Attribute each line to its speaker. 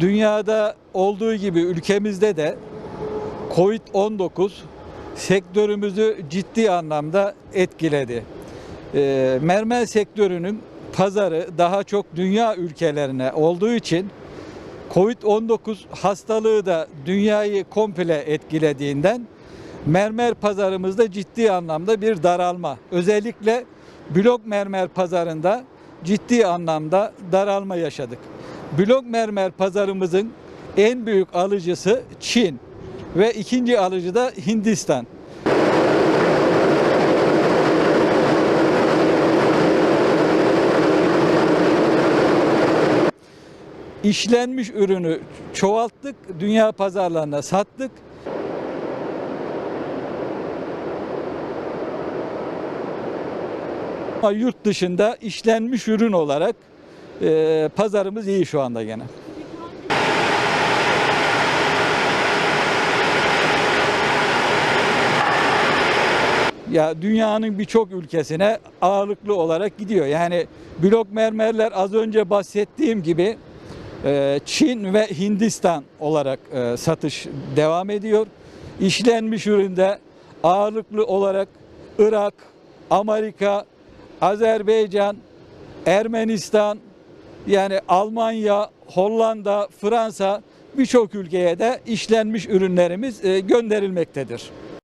Speaker 1: dünyada olduğu gibi ülkemizde de Covid-19 sektörümüzü ciddi anlamda etkiledi. Ee, mermer sektörünün pazarı daha çok dünya ülkelerine olduğu için Covid-19 hastalığı da dünyayı komple etkilediğinden mermer pazarımızda ciddi anlamda bir daralma. Özellikle blok mermer pazarında ciddi anlamda daralma yaşadık. Blok mermer pazarımızın en büyük alıcısı Çin ve ikinci alıcı da Hindistan. İşlenmiş ürünü çoğalttık, dünya pazarlarına sattık. Ama yurt dışında işlenmiş ürün olarak e, pazarımız iyi şu anda gene. Ya dünyanın birçok ülkesine ağırlıklı olarak gidiyor. Yani blok mermerler az önce bahsettiğim gibi e, Çin ve Hindistan olarak e, satış devam ediyor. İşlenmiş üründe ağırlıklı olarak Irak, Amerika, Azerbaycan, Ermenistan, yani Almanya, Hollanda, Fransa birçok ülkeye de işlenmiş ürünlerimiz e, gönderilmektedir.